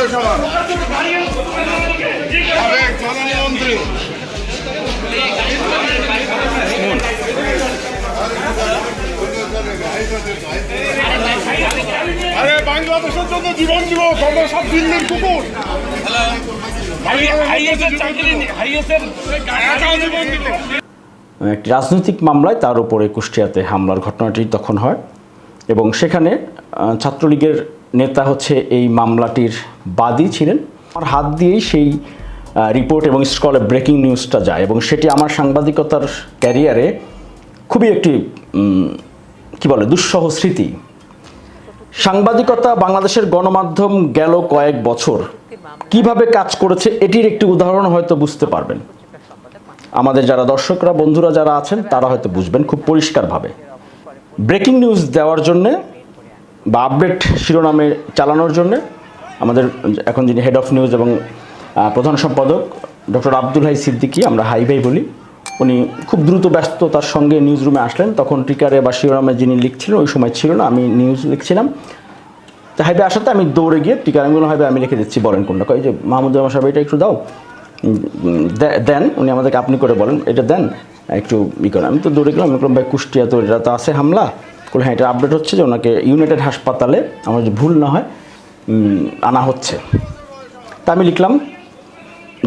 বয়স আমার সাবেক প্রধানমন্ত্রী আরে বাংলাদেশের জন্য জীবন দিব তোমরা সব দিল্লির কুকুর। একটি রাজনৈতিক মামলায় তার উপরে কুষ্টিয়াতে হামলার ঘটনাটি তখন হয়। এবং সেখানে ছাত্রলীগের নেতা হচ্ছে এই মামলাটির বাদী ছিলেন। আমার হাত দিয়েই সেই রিপোর্ট এবং স্কলে ব্রেকিং নিউজটা যায় এবং সেটি আমার সাংবাদিকতার ক্যারিয়ারে খুবই একটি কি বলে, দুঃসহ স্মৃতি। সাংবাদিকতা বাংলাদেশের গণমাধ্যম গেল কয়েক বছর। কীভাবে কাজ করেছে এটির একটি উদাহরণ হয়তো বুঝতে পারবেন। আমাদের যারা দর্শকরা, বন্ধুরা যারা আছেন, তারা হয়তো বুঝবেন খুব পরিষ্কারভাবে। ব্রেকিং নিউজ দেওয়ার জন্যে বা আপডেট শিরোনামে চালানোর জন্যে আমাদের এখন যিনি হেড অফ নিউজ এবং প্রধান সম্পাদক ডক্টর আব্দুল হাই সিদ্দিকী, আমরা হাই ভাই বলি, উনি খুব দ্রুত ব্যস্ততার সঙ্গে নিউজ রুমে আসলেন। তখন টিকারে বা শিরোনামে যিনি লিখছিলেন, ওই সময় ছিল না, আমি নিউজ লিখছিলাম। তো হাইবে আসাতে আমি দৌড়ে গিয়ে টিকার আমি বললাম হাইবে আমি লিখে দিচ্ছি, বলেন কোনটা। কই যে, মাহমুদ জামা সাহেব, এটা একটু দাও। দেন, উনি আমাদেরকে আপনি করে বলেন, এটা দেন, একটু ই করেন। আমি তো দৌড়ে গেলাম, আমি বললাম, ভাই কুষ্টিয়া তো এটা তো আছে হামলা। বলে হ্যাঁ এটা আপডেট হচ্ছে যে ওনাকে ইউনাইটেড হাসপাতালে আমার যে ভুল না হয় আনা হচ্ছে। তা আমি লিখলাম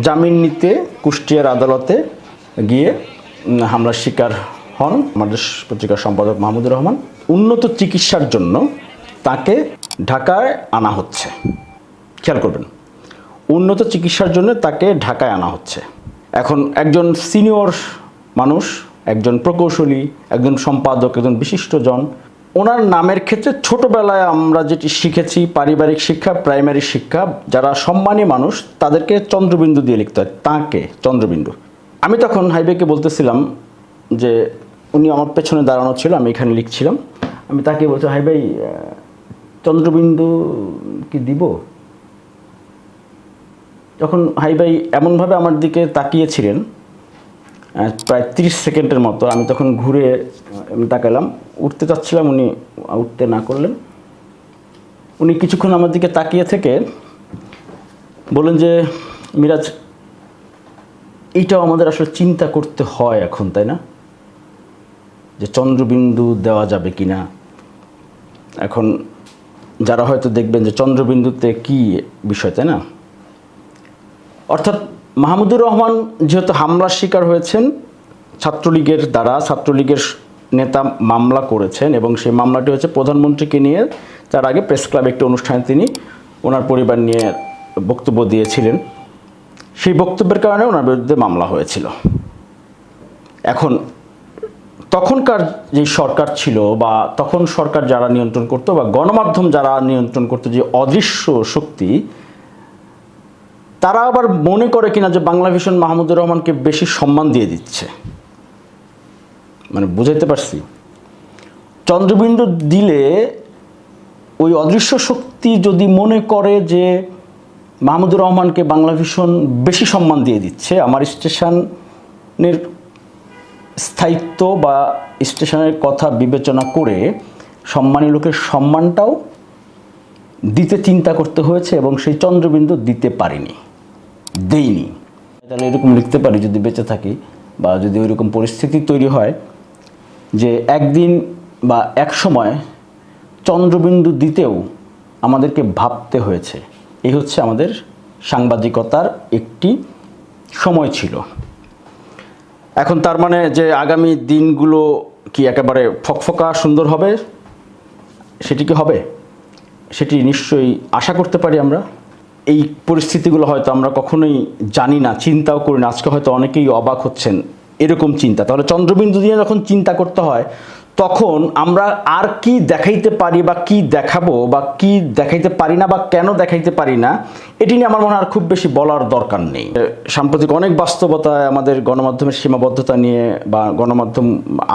জামিন নিতে কুষ্টিয়ার আদালতে গিয়ে হামলার শিকার হন আমাদের পত্রিকার সম্পাদক মাহমুদুর রহমান। উন্নত চিকিৎসার জন্য তাকে ঢাকায় আনা হচ্ছে। খেয়াল করবেন, উন্নত চিকিৎসার জন্য তাকে ঢাকায় আনা হচ্ছে। এখন একজন সিনিয়র মানুষ একজন প্রকৌশলী, একজন সম্পাদক, একজন বিশিষ্টজন। ওনার নামের ক্ষেত্রে ছোটবেলায় আমরা যেটি শিখেছি, পারিবারিক শিক্ষা, প্রাইমারি শিক্ষা, যারা সম্মানী মানুষ, তাদেরকে চন্দ্রবিন্দু দিয়ে লিখতে হয়, তাঁকে চন্দ্রবিন্দু। আমি তখন হাইবেকে বলতেছিলাম যে, উনি আমার পেছনে দাঁড়ানো ছিল, আমি এখানে লিখছিলাম। আমি তাকে বলছি, হাই ভাই চন্দ্রবিন্দু কি দিব? তখন হাই ভাই এমনভাবে আমার দিকে তাকিয়েছিলেন প্রায় তিরিশ সেকেন্ডের মতো আমি তখন ঘুরে তাকালাম। উঠতে চাচ্ছিলাম, উনি উঠতে না করলেন। উনি কিছুক্ষণ আমার দিকে তাকিয়ে থেকে বললেন যে, মিরাজ এইটাও আমাদের আসলে চিন্তা করতে হয় এখন, তাই না? যে চন্দ্রবিন্দু দেওয়া যাবে কি না এখন যারা হয়তো দেখবেন যে চন্দ্রবিন্দুতে কি বিষয়, তাই না? অর্থাৎ মাহমুদুর রহমান যেহেতু হামলার শিকার হয়েছেন, ছাত্রলীগের দ্বারা, ছাত্রলীগের নেতা মামলা করেছেন এবং সেই মামলাটি হচ্ছে প্রধানমন্ত্রীকে নিয়ে। তার আগে প্রেস ক্লাবে একটি অনুষ্ঠানে তিনি ওনার পরিবার নিয়ে বক্তব্য দিয়েছিলেন। সেই বক্তব্যের কারণে ওনার বিরুদ্ধে মামলা হয়েছিল। এখন তখনকার যে সরকার ছিল বা তখন সরকার যারা নিয়ন্ত্রণ করতো বা গণমাধ্যম যারা নিয়ন্ত্রণ করতো যে অদৃশ্য শক্তি তারা আবার মনে করে কিনা যে বাংলা ভিশন মাহমুদুর রহমানকে বেশি সম্মান দিয়ে দিচ্ছে? মানে বুঝাইতে পারছি? চন্দ্রবিন্দু দিলে ওই অদৃশ্য শক্তি যদি মনে করে যে মাহমুদুর রহমানকে বাংলা ভিশন বেশি সম্মান দিয়ে দিচ্ছে, আমার স্টেশনের স্থায়িত্ব বা স্টেশনের কথা বিবেচনা করে সম্মানী লোকের সম্মানটাও দিতে চিন্তা করতে হয়েছে এবং সেই চন্দ্রবিন্দু দিতে পারিনি। দেইনি। তাহলে এরকম লিখতে পারি যদি বেঁচে থাকি বা যদি ওইরকম পরিস্থিতি তৈরি হয় যে একদিন বা এক সময় চন্দ্রবিন্দু দিতেও আমাদেরকে ভাবতে হয়েছে। এই হচ্ছে আমাদের সাংবাদিকতার একটি সময় ছিল। এখন তার মানে যে আগামী দিনগুলো কি একেবারে ফকফকা সুন্দর হবে? সেটি কি হবে? সেটি নিশ্চয়ই আশা করতে পারি আমরা। এই পরিস্থিতিগুলো হয়তো আমরা কখনোই জানি না, চিন্তাও করি না। আজকে হয়তো অনেকেই অবাক হচ্ছেন এরকম চিন্তা। তাহলে চন্দ্রবিন্দু দিয়ে যখন চিন্তা করতে হয়, তখন আমরা আর কি দেখাইতে পারি বা কি দেখাবো বা কি দেখাইতে পারি না বা কেন দেখাইতে পারি না, এটি নিয়ে আমার মনে আর খুব বেশি বলার দরকার নেই। সাম্প্রতিক অনেক বাস্তবতায় আমাদের গণমাধ্যমের সীমাবদ্ধতা নিয়ে বা গণমাধ্যম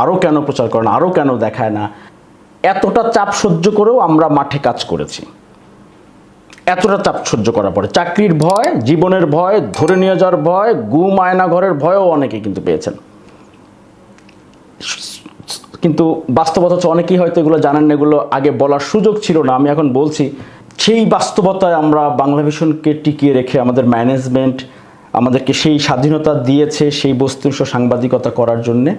আরও কেন প্রচার করে না, আরও কেন দেখায় না, এতটা চাপ সহ্য করেও আমরা মাঠে কাজ করেছি। এতটা চাপ সহ্য করার পরে চাকরির ভয়, জীবনের ভয়, ধরে নিয়ে যাওয়ার ভয় গুম আয়না ঘরের ভয়ও অনেকে কিন্তু পেয়েছেন। কিন্তু বাস্তবতা হচ্ছে অনেকেই হয়তো এগুলো জানেন না, এগুলো আগে বলার সুযোগ ছিল না। আমি এখন বলছি, সেই বাস্তবতায় আমরা বাংলা ভিশনকে টিকিয়ে রেখে আমাদের ম্যানেজমেন্ট আমাদেরকে সেই স্বাধীনতা দিয়েছে সেই বস্তুনিষ্ঠ সাংবাদিকতা করার জন্যে,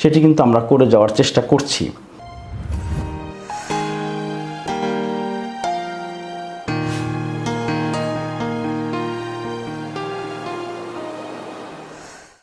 সেটি কিন্তু আমরা করে যাওয়ার চেষ্টা করছি।